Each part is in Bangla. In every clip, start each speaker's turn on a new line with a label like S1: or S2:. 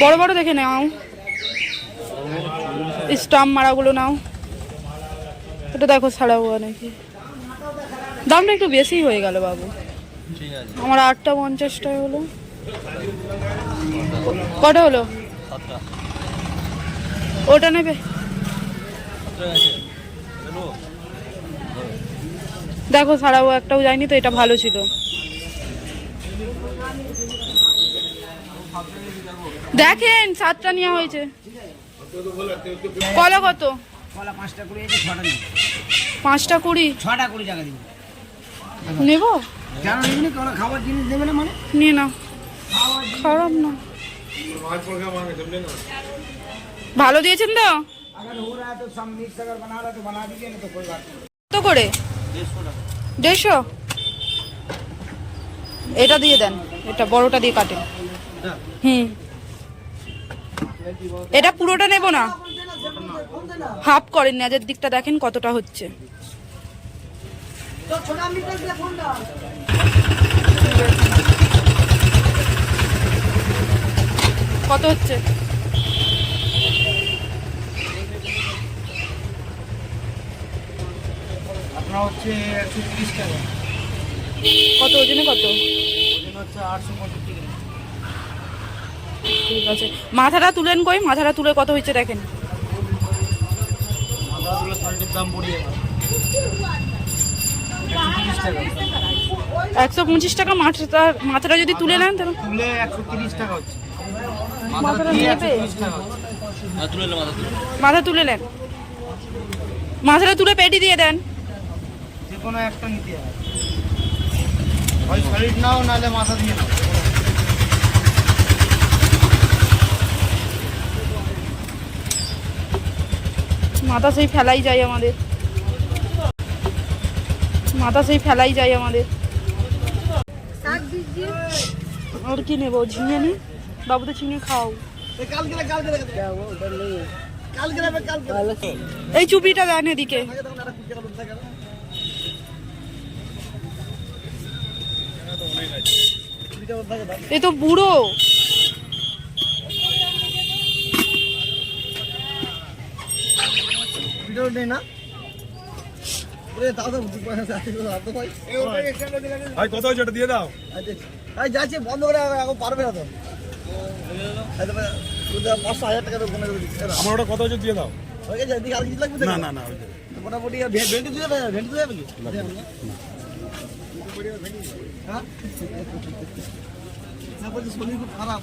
S1: বড় বড় দেখে নাও। স্টাম্প মারাগুলো নাও। এটা দেখো ছাড়াবো নাকি। দামটা একটু বেশি হয়ে গেল বাবু। আমার আটটা পঞ্চাশটা হলো। কটা হলো? ওটা নেবে। দেখো ছাড়াবো একটাও যায়নি তো, এটা ভালো ছিল। দেখেন সাতটা নেওয়া হয়েছে। কলা কত?
S2: পাঁচটা কুড়ি ছটা
S1: পাঁচটা কুড়ি?
S2: ছটা কুড়ি টাকা দিব।
S1: নেব?
S2: খাবার
S1: খারাপ না। ভালো দিয়েছেন কত করে?
S3: দেড়শো?
S1: এটা দিয়ে দেন এটা বড়টা দিয়ে কাটেন। হুম। এটা পুরোটা নেব না। হাফ করেন নেজের দিকটা দেখেন কতটা হচ্ছে। কত হচ্ছে? কত ওজনে কত?
S2: ওজন হচ্ছে আটশো পঁয়ষট্টি
S1: ঠিক আছে। মাথাটা তুলেন কই? মাথাটা তুলে কত হয়েছে দেখেন।
S2: একশো
S1: পঁচিশ টাকা মাথাটা মাথাটা যদি তুলে নেন তাহলে।
S2: তুলে একশো তিরিশ টাকা হচ্ছে।
S1: মাথাটা নেবে?
S2: একশো তিরিশ টাকা হচ্ছে।
S3: না তুলে এলো মাথা তুলে
S1: নেন। মাথাটা তুলে পেটি দিয়ে দেন।
S2: যে কোনো একটা নিতে হয় শাড়ির নাও নাহলে মাথা দিয়ে নাও।
S1: মাথা সেই ফেলাই যায় আমাদের। মাথা সেই ফেলাই যায় আমাদের। আর কি নেব? ঝিঙে নি? বাবু তো ঝিঙে খাও। এই চুপিটা দেন এদিকে। এ তো বুড়ো।
S2: ভিডিও নেই না? ভাই।
S4: ভাই কত হয়েছে দিয়ে দাও।
S2: আই যাচ্ছে বন্ধ করে এখন পারবে না তো। ভাই, পাঁচশো হাজার টাকা
S4: আমার ওটা কত হয়েছে দিয়ে দাও।
S2: হয়ে গেছে এদিকে আর কিছু লাগবে
S4: না না না
S2: মোটামুটি আর ভে- দিয়ে যাবে কি? হ্যাঁ? শরীর খুব খারাপ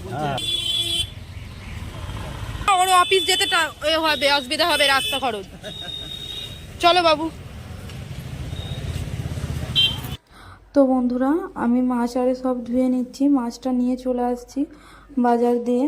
S1: ওর অফিস যেতে হবে, অসুবিধা হবে রাস্তা খরচ। চলো বাবু। তো বন্ধুরা, আমি মাছ আরে সব ধুয়ে নিচ্ছি, মাছটা নিয়ে চলে আসছি বাজার দিয়ে।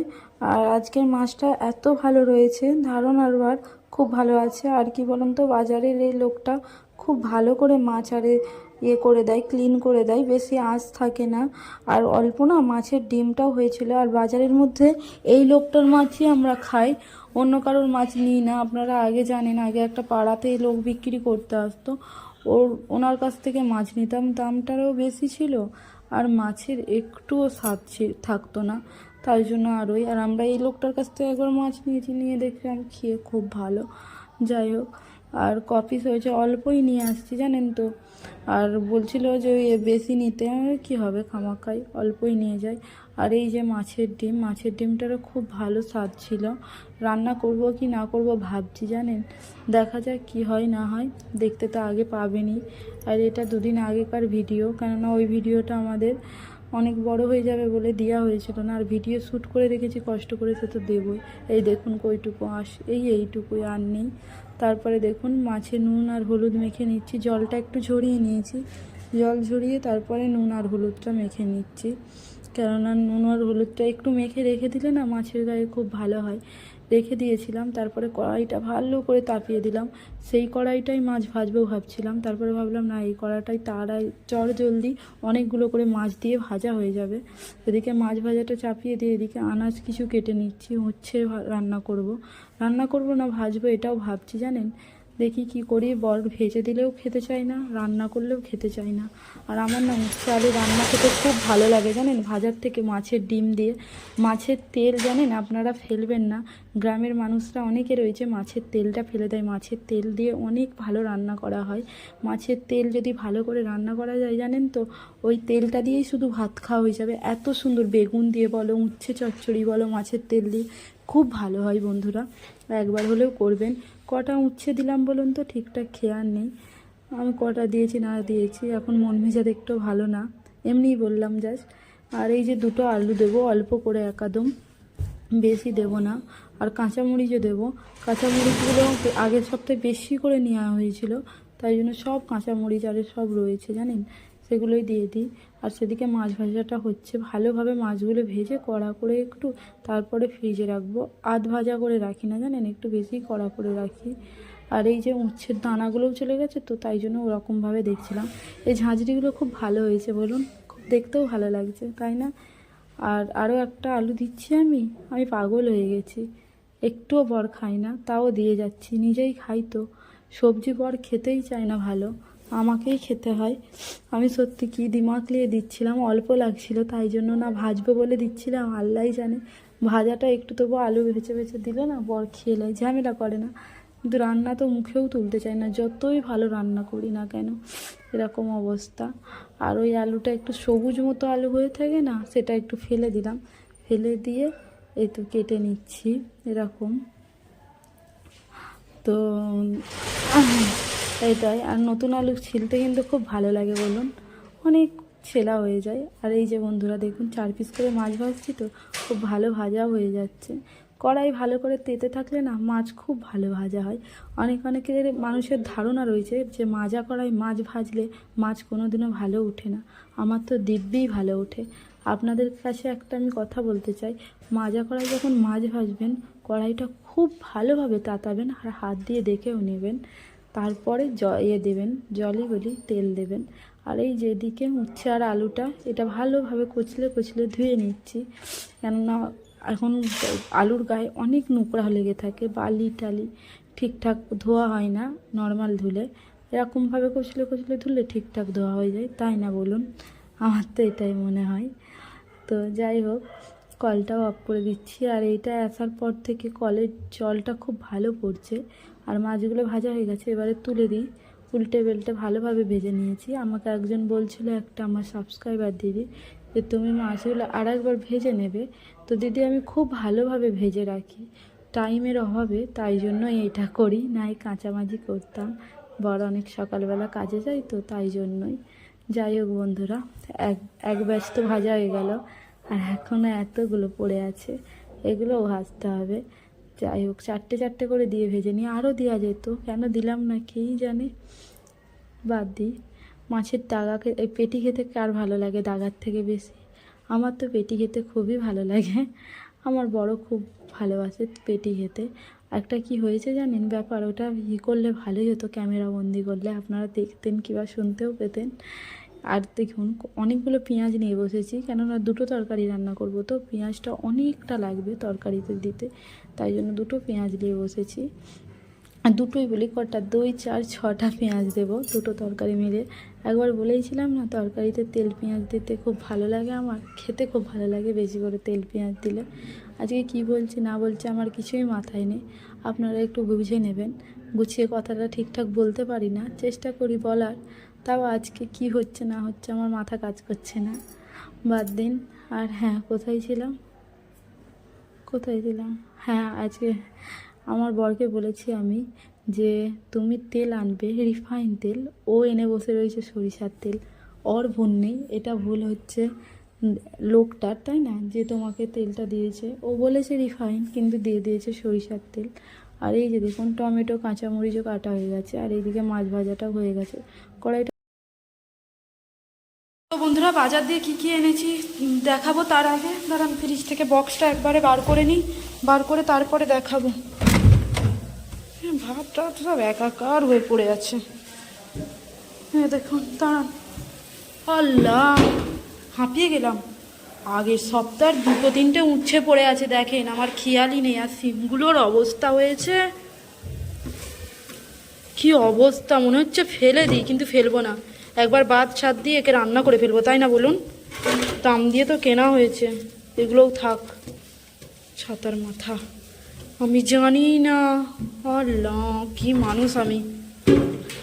S1: আর আজকের মাছটা এত ভালো রয়েছে ধারণার বার খুব ভালো আছে। আর কি বলুন তো, বাজারের এই লোকটা খুব ভালো করে মাছ আরে ইয়ে করে দেয় ক্লিন করে দেয়, বেশি আঁচ থাকে না। আর অল্প না মাছের ডিমটাও হয়েছিল। আর বাজারের মধ্যে এই লোকটার মাছই আমরা খাই। অন্য কারোর মাছ নিই না। আপনারা আগে জানেন, আগে একটা পাড়াতেই লোক বিক্রি করতে আসতো। ওর, ওনার কাছ থেকে মাছ নিতাম। দামটারও বেশি ছিল। আর মাছের একটুও স্বাদ থাকতো না। তাই জন্য আরোই আর আমরা এই লোকটার কাছ থেকে একবার মাছ নিয়েছি। নিয়ে দেখলাম, খেয়ে খুব ভালো। যাই হোক। আর কপিস হয়েছে, অল্পই নিয়ে আসছি, জানেন তো। আর বলছিল যে ওই বেশি নিতে কী হবে খামাখাই? অল্পই নিয়ে যাই। আর এই যে মাছের ডিম, মাছের ডিমটারও খুব ভালো স্বাদ ছিল। রান্না করব কি না করব ভাবছি, জানেন? দেখা যাক কি হয় না হয়, দেখতে তো আগে পাবেনই। আর এটা দুদিন আগেকার ভিডিও, কেননা ওই ভিডিওটা আমাদের অনেক বড় হয়ে যাবে বলে দেওয়া হয়েছিল না। আর ভিডিও শ্যুট করে রেখেছি, কষ্ট করে সে তো দেবই। এই দেখুন কইটুকু আস এই এইটুকুই আর নেই। তারপরে দেখুন মাছে নুন আর হলুদ মেখে নিচ্ছি। জলটা একটু ঝরিয়ে নিয়েছি। জল ঝরিয়ে তারপরে নুন আর হলুদটা মেখে নিচ্ছি। কেননা নুন আর হলুদটা একটু মেখে রেখে দিলে না মাছের গায়ে খুব ভালো হয়। রেখে দিয়েছিলাম, তারপরে কড়াইটা ভালো করে তাপিয়ে দিলাম। সেই কড়াইটাই মাছ ভাজবো ভাবছিলাম, তারপরে ভাবলাম, না, এই কড়াইটাই তাড়াই চর জলদি, অনেকগুলো করে মাছ দিয়ে ভাজা হয়ে যাবে। এদিকে মাছ ভাজাটা চাপিয়ে দিয়ে এদিকে আনাজ কিছু কেটে নিচ্ছি, হচ্ছে রান্না করব। রান্না করব না, ভাজবো এটাও ভাবছি, জানেন? দেখি কি করি, বর ভেজে দিলেও খেতে চায় না, রান্না করলেও খেতে চায় না। আর আমার না উচ্ছে আলু রান্না খেতে খুব ভালো লাগে, জানেন? ভাজার থেকে মাছের ডিম দিয়ে। মাছের তেল, জানেন? আপনারা ফেলবেন না। গ্রামের মানুষরা অনেকে রয়েছে, মাছের তেলটা ফেলে দেয়। মাছের তেল দিয়ে অনেক ভালো রান্না করা হয়। মাছের তেল যদি ভালো করে রান্না করা যায়, জানেন তো? ওই তেলটা দিয়েই শুধু ভাত খাওয়া হয়ে যাবে। এত সুন্দর বেগুন দিয়ে বলো, উচ্ছে চচ্চড়ি বলো মাছের তেল দিয়ে, খুব ভালো হয় বন্ধুরা। একবার হলেও করবেন। কটা উচ্ছে দিলাম বলুন তো, ঠিকঠাক খেয়াল নেই। আমি কটা দিয়েছি, না দিয়েছি, এখন মন মেজাজ একটু ভালো না। এমনিই বললাম জাস্ট। আর এই যে দুটো আলু দেবো, অল্প করে একাদম বেশি দেবো না। আর কাঁচামরিচও দেবো। কাঁচামরিচগুলো আগের সপ্তাহে বেশি করে নেওয়া হয়েছিল, তাই জন্য সব কাঁচামরিচ আর সব রয়েছে, জানেন? সেগুলোই দিয়ে দিই। আর সেদিকে মাছ ভাজাটা হচ্ছে। ভালোভাবে মাছগুলো ভেজে কড়া করে একটু তারপরে ফ্রিজে রাখব। আধ ভাজা করে রাখি না জানেন? একটু বেশি কড়া করে রাখি। আর এই যে উচ্ছের দানাগুলোও চলে গেছে তো তাই জন্য ওরকমভাবে দেখছিলাম। এই ঝাঁঝরিগুলো খুব ভালো হয়েছে বলুন। খুব দেখতেও ভালো লাগছে, তাই না? আর আরও একটা আলু দিচ্ছি আমি। আমি পাগল হয়ে গেছি। একটুও বর খাই না, তাও দিয়ে যাচ্ছি। নিজেই খাই তো। সবজি বর খেতেই চায় না ভালো। আমাকেই খেতে হয়। আমি সত্যি কি দিমাগ নিয়ে দিচ্ছিলাম, অল্প লাগছিল, তাই জন্য না ভাজবো বলে দিচ্ছিলাম। আল্লাহই জানে, ভাজাটা একটু তবু আলু ভেজে ভেজে দিল না বর খেয়ে নেয়, ঝামেলা করে না। কিন্তু রান্না তো মুখেও তুলতে চায় না, যতই ভালো রান্না করি না কেন, এরকম অবস্থা। আর ওই আলুটা একটু সবুজ মতো আলু হয়ে থাকে না, সেটা একটু ফেলে দিলাম। ফেলে দিয়ে তো কেটে নিচ্ছি, এরকম। তো এটাই। আর নতুন আলু ছিলতে কিন্তু খুব ভালো লাগে বলুন। অনেক ছেলা হয়ে যায়। আর এই যে বন্ধুরা, দেখুন, চার পিস করে মাছ ভাজছি তো, খুব ভালো ভাজা হয়ে যাচ্ছে। কড়াই ভালো করে তেতে থাকলে না, মাছ খুব ভালো ভাজা হয়। অনেক অনেকের মানুষের ধারণা রয়েছে যে, মাজা কড়াই মাছ ভাজলে মাছ কোনোদিনও ভালো ওঠে না। আমার তো দিব্যিই ভালো ওঠে। আপনাদের কাছে একটা আমি কথা বলতে চাই। মাজা কড়াই যখন মাছ ভাজবেন, কড়াইটা খুব ভালোভাবে তাতাবেন আর হাত দিয়ে দেখেও নেবেন। তারপরে জ ইয়ে দেবেন জলই বলি তেল দেবেন। আর এই যেদিকে উচ্ছে আর আলুটা, এটা ভালোভাবে কচলে কচলে ধুয়ে নিচ্ছি। কেননা এখন আলুর গায়ে অনেক নোংরা লেগে থাকে, বালি টালি ঠিকঠাক ধোয়া হয় না নর্মাল ধুলে। এরকমভাবে কচলে কচলে ধুলে ঠিকঠাক ধোয়া হয়ে যায়, তাই না বলুন? আমার তো এটাই মনে হয়। তো যাই হোক, কলটাও অফ করে দিচ্ছি। আর এইটা আসার পর থেকে কলের জলটা খুব ভালো পড়ছে। আর মাছগুলো ভাজা হয়ে গেছে, এবারে তুলে দিই। উল্টে বেল্টে ভালোভাবে ভেজে নিয়েছি। আমাকে একজন বলছিল, একটা আমার সাবস্ক্রাইবার দিদি যে তুমি মাছগুলো আর একবার ভেজে নেবে। তো দিদি, আমি খুব ভালোভাবে ভেজে রাখি। টাইমের অভাবে, তাই জন্য এটা করি। নাই, কাঁচামাজি করতাম। বড় অনেক সকালবেলা কাজে যাই তো, তাই জন্যই। যাই হোক বন্ধুরা, এক এক ব্যাচ তো ভাজা হয়ে গেল। আর এখনও এতগুলো পড়ে আছে। এগুলোও ভাজতে হবে। যাই হোক, চারটে চারটে করে দিয়ে ভেজে নিয়ে আরও দেওয়া যেত। কেন দিলাম না কেই জানে? বাদ দিই। মাছের দাগাকে, এই পেটি খেতে কার ভালো লাগে দাগার থেকে বেশি? আমার তো পেটি খেতে খুবই ভালো লাগে। আমার বড় খুব ভালোবাসে পেটি খেতে। একটা কি হয়েছে জানেন? ব্যাপার, ওটা ই করলে ভালোই হতো, ক্যামেরা বন্দি করলে। আপনারা দেখতেন কিংবা শুনতেও পেতেন। আর দেখুন, অনেকগুলো পেঁয়াজ নিয়ে বসেছি। কেননা দুটো তরকারি রান্না করব, তো পেঁয়াজটা অনেকটা লাগবে তরকারিতে দিতে। তাই জন্য দুটো পেঁয়াজ নিয়ে বসেছি। আর দুটোই বলি কটা? দুই, চার, ছটা পেঁয়াজ দেবো দুটো তরকারি মিলে। একবার বলেইছিলাম না, তরকারিতে তেল পেঁয়াজ দিতে খুব ভালো লাগে আমার, খেতে খুব ভালো লাগে বেশি করে তেল পেঁয়াজ দিলে। আজকে কি বলছি না বলছি আমার কিছুই মাথায় নেই। আপনারা একটু বুঝে নেবেন। গুছিয়ে কথাটা ঠিকঠাক বলতে পারি না, চেষ্টা করি বলার। তাও আজকে কি হচ্ছে না হচ্ছে আমার মাথা কাজ করছে না। বাদ দিন। আর হ্যাঁ কোথায় ছিলাম? কোথায় ছিলাম হ্যাঁ আজকে আমার বরকে বলেছি আমি যে তুমি তেল আনবে, রিফাইন তেল। ও এনে বসে রয়েছে সরিষার তেল। ওর ভুল নেই, এটা ভুল হচ্ছে লোকটার, তাই না? যে তোমাকে তেলটা দিয়েছে। ও বলেছে রিফাইন, কিন্তু দিয়ে দিয়েছে সরিষার তেল। আর এই যে দেখুন, টমেটো, কাঁচামরিচও কাটা হয়ে গেছে। আর এইদিকে মাছ ভাজাটাও হয়ে গেছে। কড়াইটা বন্ধুরা বাজার দিয়ে কি কি এনেছি দেখাবো তার আগে। দাঁড়ান ফ্রিজ থেকে বক্সটা একবারে বার করে নিই। বার করে তারপরে দেখাবো। হ্যাঁ, ভাতটা তো সব একাকার হয়ে পড়ে আছে। হ্যাঁ দেখুন দাঁড়ান। আল্লাহ হাঁপিয়ে গেলাম। আগের সপ্তাহ দুটো তিনটে উচ্ছে পড়ে আছে দেখেন। আমার খেয়ালই নেই আর সিমগুলোর অবস্থা হয়েছে।
S3: কি অবস্থা মনে হচ্ছে ফেলে দিই কিন্তু ফেলব না। একবার বাদ ছাদ দিয়ে একে রান্না করে ফেলব, তাই না বলুন? দাম দিয়ে তো কেনা হয়েছে, এগুলোও থাক। ছাতার মাথা। আমি জানি না, আল্লাহ, কি মানুষ আমি।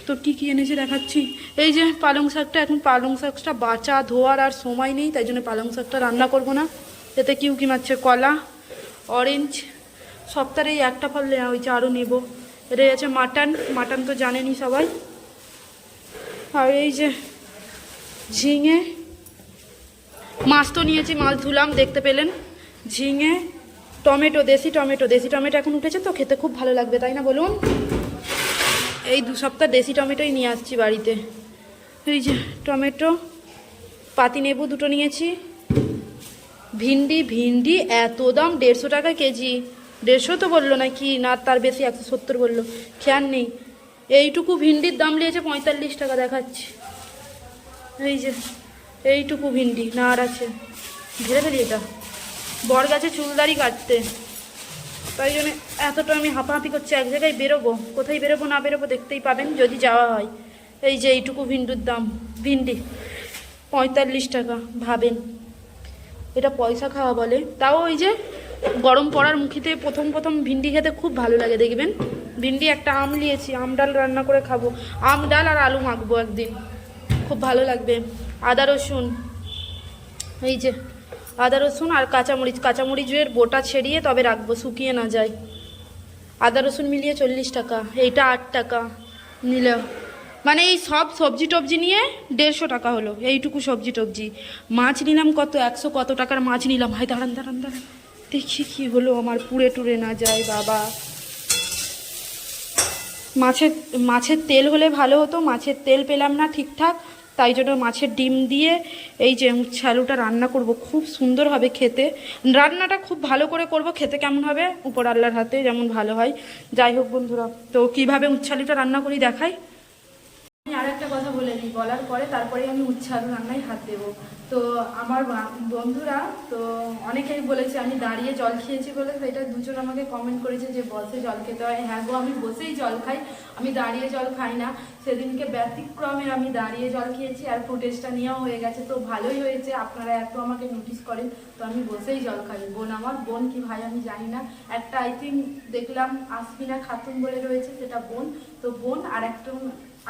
S3: তো কী কী এনেছে দেখাচ্ছি? এই যে পালং শাকটা, এখন পালং শাকটা বাঁচা, ধোয়ার আর সময় নেই, তাই জন্য পালং শাকটা রান্না করব না। এতে কিউ কি মারছে? কলা অরেঞ্জ সপ্তাহে একটা ফল নেওয়া হয়েছে, আরও নেব। এটা আছে মাটন। মাটন তো জানেনই সবাই। আর এই যে ঝিঙে, মাছ তো নিয়েছি, মাছ ধুলাম, দেখতে পেলেন। ঝিঙে, টমেটো, দেশি টমেটো দেশি টমেটো এখন উঠেছে তো, খেতে খুব ভালো লাগবে, তাই না বলুন? এই দু সপ্তাহ দেশি টমেটোই নিয়ে আসছি বাড়িতে। এই যে টমেটো পাতি নেবু দুটো নিয়েছি। ভিন্ডি ভিন্ডি, এত দাম, দেড়শো টাকা কেজি। দেড়শো তো বলল নাকি, না, তার বেশি, একশো সত্তর বলল। খেয়াল নেই। এইটুকু ভিন্ডির দাম নিয়েছে পঁয়তাল্লিশ টাকা দেখাচ্ছি। এই যে, এইটুকু ভিন্ডি না আর আছে। ধীরে ফেলি এটা। বর গাছে চুলদারি কাটতে। তাই জন্য এতটা আমি হাঁপাহাঁপি করছি, এক জায়গায় বেরোবো। কোথায় বেরোবো, না বেরোবো দেখতেই পাবেন, যদি যাওয়া হয়। এই যে এইটুকু ভিন্ডুর দাম। ভিন্ডি, পঁয়তাল্লিশ টাকা, ভাবেন। এটা পয়সা খাওয়া বলে। তাও ওই যে গরম পড়ার মুখিতে প্রথম প্রথম ভিন্ডি খেতে খুব ভালো লাগে, দেখবেন? ভিন্ডি একটা আম নিয়েছি, আম ডাল রান্না করে খাব। আম ডাল আর আলু মাখবো একদিন, খুব ভালো লাগবে। আদা রসুন, এই যে আদা রসুন আর কাঁচামরিচ, কাঁচামরিচের বোটা ছেড়িয়ে তবে রাখব, শুকিয়ে না যায়। আদা রসুন মিলিয়ে চল্লিশ টাকা, এইটা আট টাকা নিলে মানে এই সব সবজি টবজি নিয়ে দেড়শো টাকা হলো, এইটুকু সবজি টবজি। মাছ নিলাম কত, একশো কত টাকার মাছ নিলাম। হাই দাঁড়ান দাঁড়ান দাঁড়ান। দেখি কি হলো, আমার পুড়ে টুরে না যায়, বাবা। মাছের মাছের তেল হলে ভালো হতো, মাছের তেল পেলাম না ঠিকঠাক, তাই জন্য মাছের ডিম দিয়ে এই যে উচ্ছে আলুটা রান্না করব, খুব সুন্দর হবে খেতে। রান্নাটা খুব ভালো করে করব, খেতে কেমন হবে? উপর আল্লাহর হাতে যেমন ভালো হয়। যাই হোক বন্ধুরা, তো কীভাবে উচ্ছে আলুটা রান্না করি দেখাই। আমি আর একটা কথা বলে নিই, বলার পরে তারপরে আমি উচ্ছে আলু রান্নায় হাত দেবো। তো আমার বন্ধুরা, তো অনেকেই বলেছে, আমি দাঁড়িয়ে জল খেয়েছি বলে। সেটা দুজন আমাকে কমেন্ট করেছে যে, বসে জল খেতে হয়। হ্যাঁ গো, আমি বসেই জল খাই। আমি দাঁড়িয়ে জল খাই না। সেদিনকে ব্যতিক্রমে আমি দাঁড়িয়ে জল খেয়েছি আর ফুটেজটা নেওয়া হয়ে গেছে। তো ভালোই হয়েছে, আপনারা এত আমাকে নোটিস করেন। তো আমি বসেই জল খাই। বোন আমার, বোন কি ভাই আমি জানি না। একটা আই থিঙ্ক দেখলাম, আসমিনা খাতুন বলে রয়েছে, সেটা বোন। তো বোন আর একটা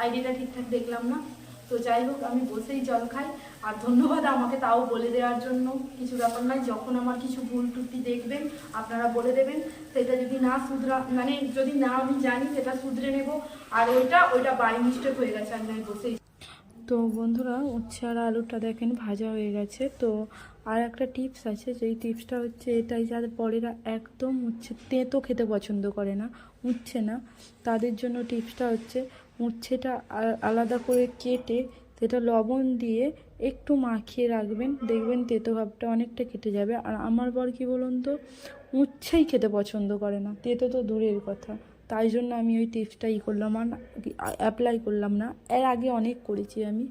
S3: আইডিটা ঠিকঠাক দেখলাম না। তো যাই হোক, আমি বসেই জল খাই। আর ধন্যবাদ আমাকে তাও বলে দেওয়ার জন্য। কিছু ব্যাপার নয়, যখন আমার কিছু ভুল ত্রুটি দেখবেন, আপনারা বলে দেবেন। সেটা যদি না শুধরা মানে যদি না আমি জানি, সেটা শুধরে নেব। আর ওইটা ওইটা বাই মিস্টেক হয়ে গেছে, আমি আমি বসেই। তো বন্ধুরা, উচ্ছে আর আলুটা দেখেন ভাজা হয়ে গেছে। তো আর একটা টিপস আছে, যেই টিপসটা হচ্ছে এটাই যাদের পরেরা একদম উচ্ছে তেঁতো খেতে পছন্দ করে না, উচ্ছে না। তাদের জন্য টিপসটা হচ্ছে উচ্ছেটা আলাদা করে কেটে সেটা লবণ দিয়ে একটু মাখিয়ে রাখবেন। দেখবেন তেতো ভাবটা অনেকটা কেটে যাবে। আর আমার বর কি বলুন তো উচ্ছেই খেতে পছন্দ করে না। তেতো তো দূরের কথা। তাই জন্য আমি ওই টিপসটা ই করলাম। আর অ্যাপ্লাই করলাম না। এর আগে অনেক করেছি আমি।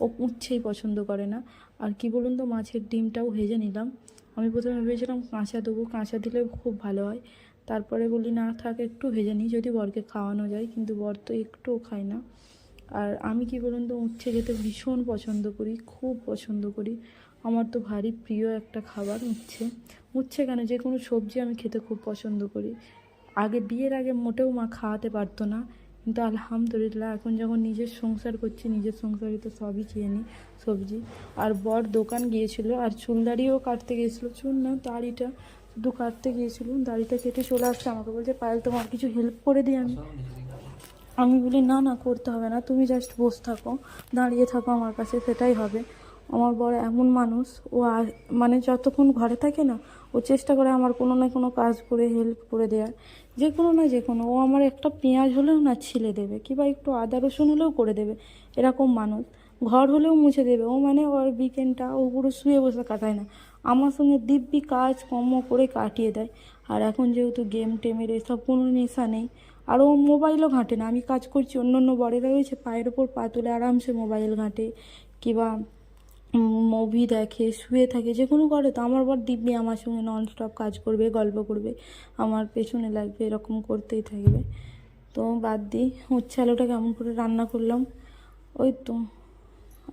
S3: ও উচ্ছেই পছন্দ করে না। আর কি বলুন তো, মাছের ডিমটাও ভেজে নিলাম। আমি প্রথমে ভেবেছিলাম কাঁচা দেবো। কাঁচা দিলে খুব ভালো হয়। তারপরে বলি, না, থাক, একটু ভেজে নিই যদি বরকে খাওয়ানো যায়। কিন্তু বর তো একটুও খায় না। আর আমি কি বলুন তো, উচ্ছে খেতে ভীষণ পছন্দ করি, খুব পছন্দ করি। আমার তো ভারী প্রিয় একটা খাবার উচ্ছে। উচ্ছে কেন? যে কোনো সবজি আমি খেতে খুব পছন্দ করি। আগে, বিয়ের আগে মোটেও মা খাওয়াতে পারতো না। কিন্তু আলহামদুলিল্লাহ, এখন যখন নিজের সংসার করছি, নিজের সংসারে তো সবই খেয়ে নিই, সবজি। আর বর দোকান গিয়েছিল আর চুলদাড়িও কাটতে গিয়েছিল। চুল না দাড়িটা শুধু কাটতে গিয়েছিল দাড়িটা কেটে চলে আসছে আমাকে বলছে পায়েল তোমার কিছু হেল্প করে দিই আমি। আমি বলি না না করতে হবে না তুমি জাস্ট বসে থাকো দাঁড়িয়ে থাকো আমার কাছে সেটাই হবে। আমার বড় এমন মানুষ ও মানে যতক্ষণ ঘরে থাকে না ও চেষ্টা করে আমার কোনো না কোনো কাজ করে হেল্প করে দেওয়ার যে কোনো না যে কোনো ও আমার একটা পেঁয়াজ হলেও না ছিলে দেবে কিংবা একটু আদা রসুন হলেও করে দেবে এরকম মানুষ। ঘর হলেও মুছে দেবে ও মানে ওর উইকেন্ডটা ও পুরো শুয়ে বসে কাটায় না। আমার সঙ্গে দিব্যি কাজ কর্ম করে কাটিয়ে দেয়। আর এখন যেহেতু গেম টেমের এসব কোনো নেশা নেই, আর ও মোবাইলও ঘাঁটে না। আমি কাজ করছি অন্য অন্য বড়েরা রয়েছে, পায়ের ওপর পা তুলে আরামসে মোবাইল ঘাঁটে। কিংবা মুভি দেখে, শুয়ে থাকে, যে কোনো করে তো। আমার বর দিব্যি আমার সঙ্গে ননস্টপ কাজ করবে, গল্প করবে। আমার পেছনে লাগবে, এরকম করতেই থাকবে। তো বাদ দিই উচ্ছে আলুটা কেমন করে রান্না করলাম। ওই তো,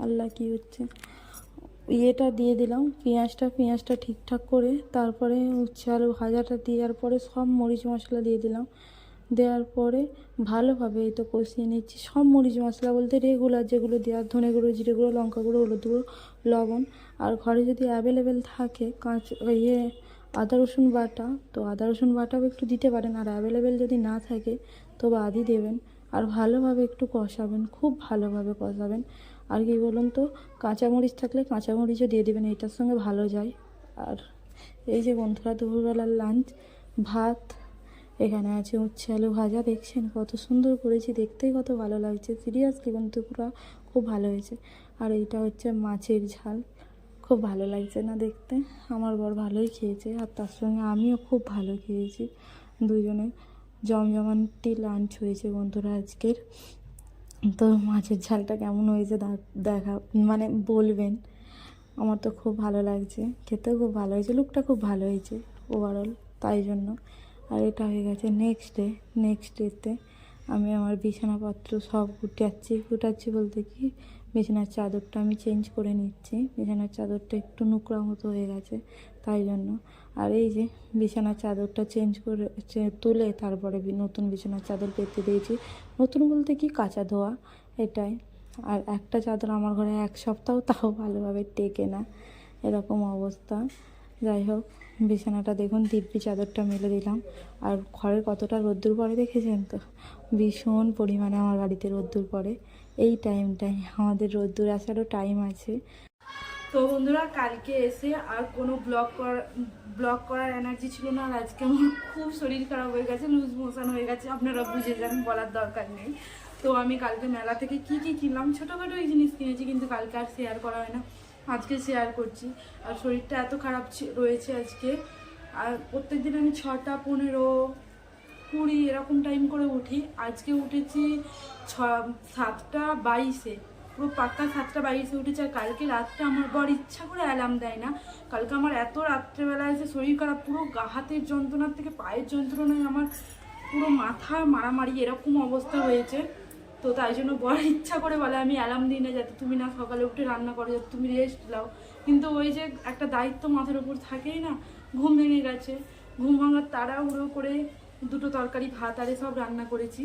S3: আল্লাহ কি হচ্ছে। ইয়েটা দিয়ে দিলাম, পেঁয়াজটা পেঁয়াজটা ঠিকঠাক করে, তারপরে উচ্ছে আলু ভাজাটা দেওয়ার পরে সব মরিচ মশলা দিয়ে দিলাম। দেওয়ার পরে ভালোভাবে এই তো কষিয়ে নিচ্ছি। সব মরিচ মশলা বলতে রেগুলার যেগুলো দেওয়ার ধনে গুঁড়ো, জিরে গুঁড়ো, লঙ্কা গুঁড়ো, হলুদ গুঁড়ো, লবণ। আর ঘরে যদি অ্যাভেলেবেল থাকে কাঁচ ইয়ে আদা, রসুন বাটা, তো আদা, রসুন বাটাও একটু দিতে পারেন। আর অ্যাভেলেবেল যদি না থাকে, তো বাদই দেবেন। আর ভালোভাবে একটু কষাবেন, খুব ভালোভাবে কষাবেন। আর কি বলুন তো, কাঁচামরিচ থাকলে কাঁচামরিচও দিয়ে দেবেন এইটার সঙ্গে ভালো যায়। আর এই যে বন্ধুরা, দুপুরবেলার লাঞ্চ ভাত, এখানে আছে উচ্ছে আলু ভাজা, দেখছেন কত সুন্দর করেছি, দেখতেই কত ভালো লাগছে। সিরিয়াসলি কিন্তু পুরো খুব ভালো হয়েছে। আর এইটা হচ্ছে মাছের ঝাল, খুব ভালো লাগছে না দেখতে। আমার বর ভালোই খেয়েছে, আর তার সঙ্গে আমিও খুব ভালো খেয়েছি। দুজনে জমজমাটি লাঞ্চ হয়েছে বন্ধুরা আজকের। তো মাছের ঝালটা কেমন হয়েছে দেখা মানে বলবেন। আমার তো খুব ভালো লাগছে। খেতেও খুব ভালো হয়েছে লুকটা খুব ভালো হয়েছে ওভারঅল তাই জন্য। আর এটা হয়ে গেছে নেক্সট ডে নেক্সট ডেতে আমি আমার বিছানাপত্র সব গুটাচ্ছি গুটাচ্ছি বলতে কি, বিছানার চাদরটা আমি চেঞ্জ করে নিচ্ছি। বিছানার চাদরটা একটু নোংরা মতো হয়ে গেছে, তাই জন্য। আর এই যে বিছানার চাদরটা চেঞ্জ করে তুলে তারপরে নতুন বিছানার চাদর পেতে দিয়েছি। নতুন বলতে কি? কাঁচা ধোয়া, এটাই। আর একটা চাদর আমার ঘরে এক সপ্তাহ তাও ভালোভাবে টেকে না। এরকম অবস্থা। যাই হোক, বিছানাটা দেখুন, দিব্যি চাদরটা মেলে দিলাম। আর ঘরে কতটা রোদ্দুর পরে দেখেছেন তো? ভীষণ পরিমাণে আমার বাড়িতে রোদ্দুর পড়ে। এই টাইমটাই আমাদের রোদ্দুর আসারও টাইম আছে। তো বন্ধুরা, কালকে এসে আর কোনো ব্লগ করার ব্লগ করার এনার্জি ছিল না আর আজকে আমার খুব শরীর খারাপ হয়ে গেছে লুজ মোশন হয়ে গেছে, আপনারা বুঝে যান, বলার দরকার নেই। তো আমি কালকে মেলা থেকে কি কি কিনলাম, ছোটোখাটো এই জিনিস কিনেছি, কিন্তু কালকে আর শেয়ার করা হয় না। আজকে শেয়ার করছি। আর শরীরটা এত খারাপ রয়েছে আজকে। আর প্রত্যেক দিন আমি ছটা পনেরো কুড়ি এরকম টাইম করে উঠি। আজকে উঠেছি ছ, সাতটা বাইশে। পুরো পাক্কা সাতটা বাইশে উঠেছে আর কালকে রাতটা আমার বর ইচ্ছা করে অ্যালার্ম দেয় না। কালকে আমার এত রাত্রেবেলা এসে শরীর খারাপ, পুরো হাতের যন্ত্রণার থেকে পায়ের যন্ত্রণায় আমার পুরো মাথা মারামারি এরকম অবস্থা হয়েছে। তো তাই জন্য বর ইচ্ছা করে বলে, আমি অ্যালার্ম দিই না, যাতে তুমি না সকালে উঠে রান্না করো, যাতে তুমি রেস্ট নাও। কিন্তু ওই যে একটা দায়িত্ব মাথার উপর থাকেই না, ঘুম ভেঙে গেছে। ঘুম ভাঙার তারা তাড়াহুড়ো করে দুটো তরকারি, ভাত, আরে সব রান্না করেছি।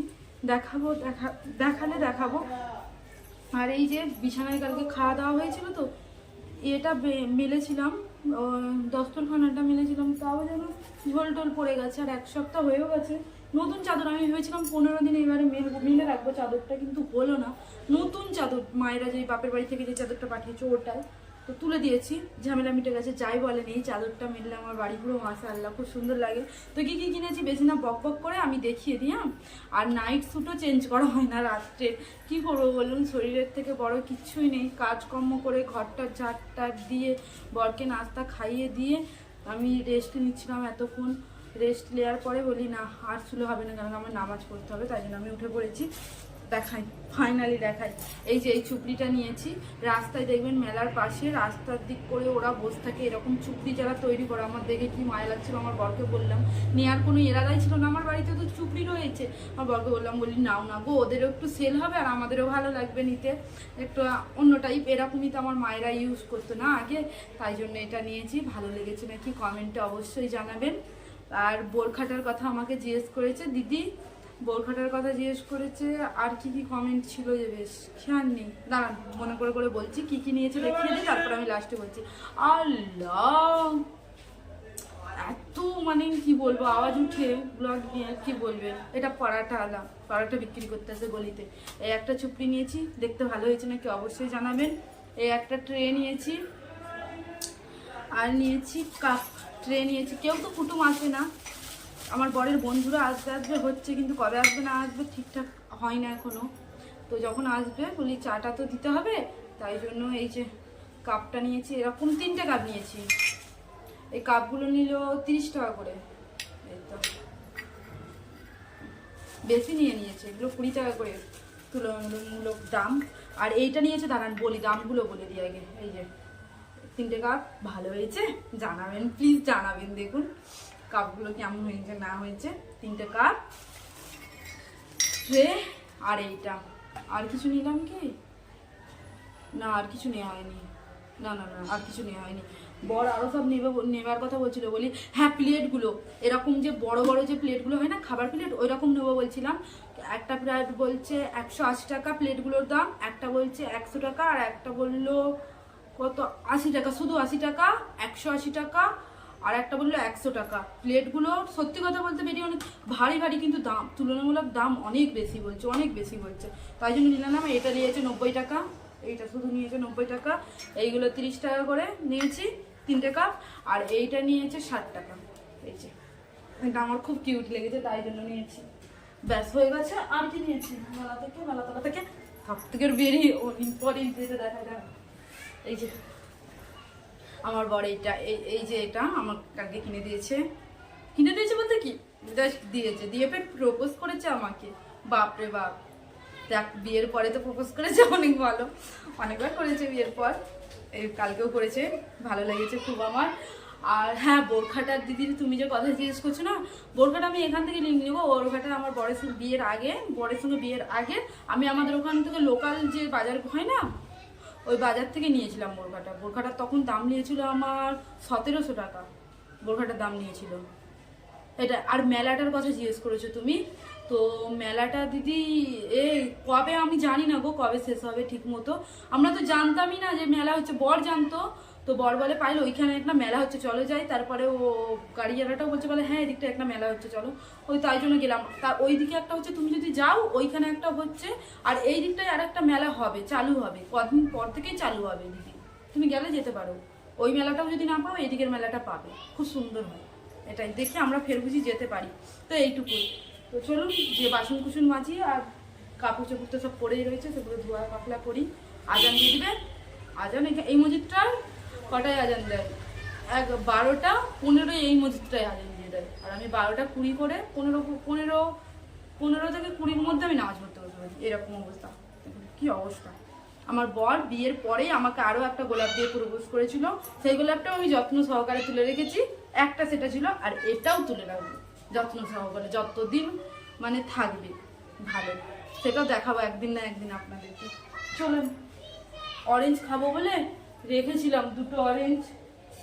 S3: দেখাবো, দেখা, দেখালে দেখাবো। আর এই যে বিছানায় কালকে খাওয়া দাওয়া হয়েছিল তো, এটা মেলেছিলাম দস্তরখানাটা মেলেছিলাম, তাও যেন ঝোল টোল পড়ে গেছে, আর এক সপ্তাহ হয়েও গেছে। নতুন চাদর, আমি ভেবেছিলাম পনেরো দিন এবারে মেল, মিলে রাখব, চাদরটা কিন্তু হলো না। নতুন চাদর, মায়েরা যে বাপের বাড়ি থেকে যে চাদরটা পাঠিয়েছে, ওটাই। তো তুলে দিয়েছি। ঝামেলা মিটে গেছে, যাই বলেন এই চাদরটা মিললে আমার বাড়ি পুরো মাসা আল্লাহ খুব সুন্দর লাগে। তো কি কি কিনেছি বেশি না বক বক করে আমি দেখিয়ে দিই হ্যাঁ? আর নাইট স্যুটও চেঞ্জ করা হয় না রাত্রে। কি করব বলুন, শরীরের থেকে বড় কিচ্ছুই নেই। কাজকর্ম করে ঘরটা ঝাড় টাট দিয়ে, বরকে নাস্তা খাইয়ে দিয়ে আমি রেস্ট নিচ্ছিলাম এতক্ষণ। রেস্ট নেওয়ার পরে বলি, না, আর শুলো হবে না, কারণ আমার নামাজ পড়তে হবে, তাই জন্য আমি উঠে পড়েছি। দেখাই ফাইনালি দেখাই। এই যে এই চুপড়িটা নিয়েছি, রাস্তায় দেখবেন মেলার পাশে রাস্তার দিক করে ওরা বসে থাকে, এরকম চুপড়ি যারা তৈরি করে, আমার দেখে কি মায়া লাগছিল, আমার বরকে বললাম নেওয়ার কোনো এরাদাই ছিল না, আমার বাড়িতে তো চুপড়ি রয়েছে। আমার বরকে বললাম, বলি, নাও না গো, ওদেরও একটু সেল হবে আর আমাদেরও ভালো লাগবে নিতে। একটু অন্য টাইপ এরকমই তো আমার মায়েরা ইউজ করতো না আগে, তাই জন্য এটা নিয়েছি, ভালো লেগেছে নাকি? কমেন্টে অবশ্যই জানাবেন। আর বোরখাটার কথা আমাকে জিজ্ঞেস করেছে, দিদি বোরখাটার কথা জিজ্ঞেস করেছে, আর কি কি কমেন্ট ছিল যে বেশ, খেয়াল নেই। দাঁড়ান, মনে করে করে বলছি, কি কি নিয়েছে দেখিয়ে দিই, তারপর আমি লাস্টে বলছি। আল্লাহ! এত মানে কি বলব, আওয়াজ উঠে ব্লগ নিয়ে কি বলবে? এটা পরাটা আলা পরাটা বিক্রি করতে আসে গলিতে। এই একটা চুপড়ি নিয়েছি, দেখতে ভালো হয়েছে নাকি অবশ্যই জানাবেন। এই একটা ট্রে নিয়েছি, আর নিয়েছি কাপ ট্রে নিয়েছি। কেউ তো কুটুম আসে না। আমার বরের বন্ধুরা আসবে আসবে হচ্ছে, কিন্তু কবে আসবে না আসবে ঠিকঠাক হয় না এখনও। তো যখন আসবে, বলি চাটা তো দিতে হবে, তাই জন্য এই যে কাপটা নিয়েছি, এরকম তিনটে কাপ নিয়েছি। এই কাপগুলো নিল তিরিশ টাকা করে। এই তো। বেশি নিয়ে নিয়েছে, এগুলো কুড়ি টাকা করে তুলনামূলক দাম। আর এইটা নিয়েছে, দাঁড়ান বলি, দামগুলো বলে দিই আগে। এই যে, তিনটে কাপ, ভালো হয়েছে? জানাবেন প্লিজ জানাবেন, দেখুন। কাপগুলো কেমন হয়েছে, না হয়েছে, তিনটে কাপ। আর এইটা। আর কিছু নিলাম কি? না, আর কিছু নেওয়া হয়নি। না না না, আর কিছু নেওয়া হয়নি। বর আরও সব নেবে নেবার কথা বলছিল, বলি হ্যাঁ প্লেটগুলো। এরকম যে বড় বড় যে প্লেটগুলো হয় না, খাবার প্লেট ওই রকম নেব বলছিলাম। একটা প্লেট বলছে একশো আশি টাকা প্লেটগুলোর দাম, একটা বলছে একশো টাকা, আর একটা বলল কত? আশি টাকা, শুধু আশি টাকা, একশো আশি টাকা আর একটা বলল একশো টাকা। প্লেটগুলো সত্যি কথা বলতে বেরিয়ে অনেক ভারী ভারী কিন্তু দাম, তুলনামূলক দাম অনেক বেশি বলছে, অনেক বেশি বলছে। তাই জন্য নিলাম এটা নিয়েছে নব্বই টাকা, এইটা শুধু নিয়েছে নব্বই টাকা, এইগুলো তিরিশ টাকা করে নিয়েছি, তিনটে কাপ, আর এইটা নিয়েছে ষাট টাকা। এই যে, এটা আমার খুব কিউট লেগেছে, তাই জন্য নিয়েছি। ব্যাস, হয়ে গেছে, আর কি নিয়েছি? মেলা থেকে মেলাতলা থেকে, সব থেকে বেরিয়ে ইম্পর্টেন্ট যেটা দেখা। যায় এই যে আমার বর এইটা, এই এই যে এটা আমার কালকে কিনে দিয়েছে। কিনে দিয়েছে বলতে কি? দিয়েছে। দিয়ে ফের প্রপোজ করেছে আমাকে। বাপরে বাপ। দেখ, বিয়ের পরে তো প্রপোজ করেছে, অনেক ভালো। অনেকবার করেছে বিয়ের পর। এই কালকেও করেছে। ভালো লেগেছে খুব আমার। আর হ্যাঁ বোরখাটার দিদির তুমি যে কথা জিজ্ঞেস করছ না, বোরখাটা আমি এখান থেকে লিঙ্ক নেব। বোরখাটা আমার বরের সঙ্গে বিয়ের আগে, বরের সঙ্গে বিয়ের আগে। আমি আমাদের ওখান থেকে লোকাল যে বাজার হয় না ওই বাজার থেকে নিয়েছিলাম বোরখাটা। বোরখাটার তখন দাম নিয়েছিল আমার সতেরোশো টাকা। বোরখাটার দাম নিয়েছিল। এটা, আর মেলাটার কথা জিজ্ঞেস করেছ তুমি? তো মেলাটা দিদি, এ কবে আমি জানি না গো, কবে শেষ হবে ঠিক মতো আমরা তো জানতামই না যে মেলা হচ্ছে, বর জানতো। তো বর বলে পাইলো, ওইখানে একটা মেলা হচ্ছে, চলো যাই। তারপরে ও গাড়ি চালাটাও বলছে, বলে হ্যাঁ এদিকটা একটা মেলা হচ্ছে, চলো। ওই তাই জন্য গেলাম। তার ওই দিকে একটা হচ্ছে, তুমি যদি যাও, ওইখানে একটা হচ্ছে, আর এই দিকটায় আর একটা মেলা হবে, চালু হবে, কদিন পর থেকেই চালু হবে দিদি তুমি গেলে যেতে পারো। ওই মেলাটাও যদি না পাও এদিকের মেলাটা পাবে। খুব সুন্দর হয়। এটাই দেখে আমরা ফের বুঝি যেতে পারি। তো এইটুকুই। তো চলুন, যে বাসন কুসুন মাজি আর কাপড় চোপড় তো সব পরেই রয়েছে, সেগুলো ধোয়া পাতলা করি। আজান দিয়ে দিবে আজান, এই মসজিদটার কটায় আজান দেয়? এক বারোটা পনেরো এই মসজিদটায় আজান দিয়ে দেয়। আর আমি বারোটা কুড়ি করে পনেরো পনেরো পনেরো থেকে কুড়ির মধ্যে আমি নামাজ পড়তে বসে পারি এরকম অবস্থা। কি অবস্থা। আমার বর বিয়ের পরেই আমাকে আরও একটা গোলাপ দিয়ে প্রপোজ করেছিল। সেই গোলাপটাও আমি যত্ন সহকারে তুলে রেখেছি। একটা সেটা ছিল, আর এটাও তুলে রাখব। যত্ন সহকারে, যতদিন মানে থাকবে ভালো। সেটাও দেখাবো একদিন না একদিন আপনাদেরকে। চলুন অরেঞ্জ খাব বলে রেখেছিলাম দুটো অরেঞ্জ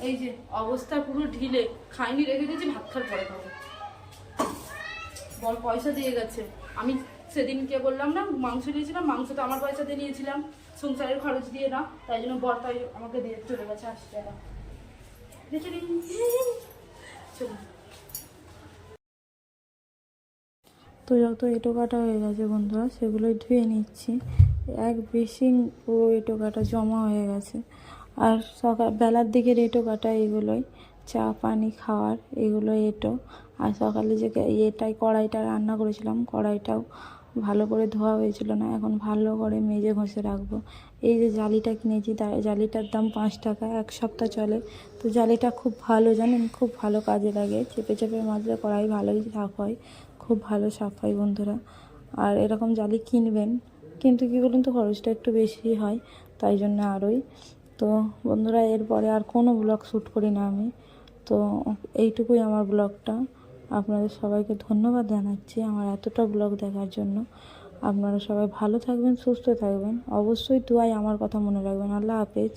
S3: এই যে অবস্থা পুরো ঢিলে, খাইনি, রেখে দিয়েছি, ভাত খাওয়ার পরে খাব। বল, পয়সা দিয়ে গেছে। আমি সেদিনকে বললাম না, মাংস নিয়েছিলাম, মাংস তো আমার পয়সা দিয়ে নিয়েছিলাম, সংসারের খরচ দিয়ে না, তাই জন্য বর তাই আমাকে দিয়ে চলে গেছে আশি টাকা। দেখে চলুন।
S1: তো যত এঁটো কাটা হয়ে গেছে বন্ধুরা, সেগুলোই ধুয়ে নিচ্ছি। এক বেসিন পুরো এঁটো কাটা জমা হয়ে গেছে। আর সকাল, বেলার দিকের এঁটো কাটা এগুলোই, চা, পানি, খাওয়ার এগুলো এঁটো। আর সকালে যে এটাই কড়াইটা রান্না করেছিলাম, কড়াইটাও ভালো করে ধোয়া হয়েছিল না, এখন ভালো করে মেজে ঘষে রাখব। এই যে জালিটা কিনেছি জালিটার দাম পাঁচ টাকা, এক সপ্তাহ চলে। তো জালিটা খুব ভালো, জানেন? খুব ভালো কাজে লাগে। চেপে চেপে মাজলে কড়াই ভালোই সাফ হয়। খুব ভালো সাফ হয় বন্ধুরা। আর এরকম জালি কিনবেন, কিন্তু কী বলুন তো, খরচটা একটু বেশি হয়, তাই জন্য আরোই তো বন্ধুরা, এরপরে আর কোনো ব্লগ শ্যুট করি না আমি। তো এইটুকুই আমার ব্লগটা আপনাদের সবাইকে ধন্যবাদ জানাচ্ছি আমার এতটা ব্লগ দেখার জন্য। আপনারা সবাই ভালো থাকবেন, সুস্থ থাকবেন। অবশ্যই দুয়াই আমার কথা মনে রাখবেন। আল্লাহ হাফেজ।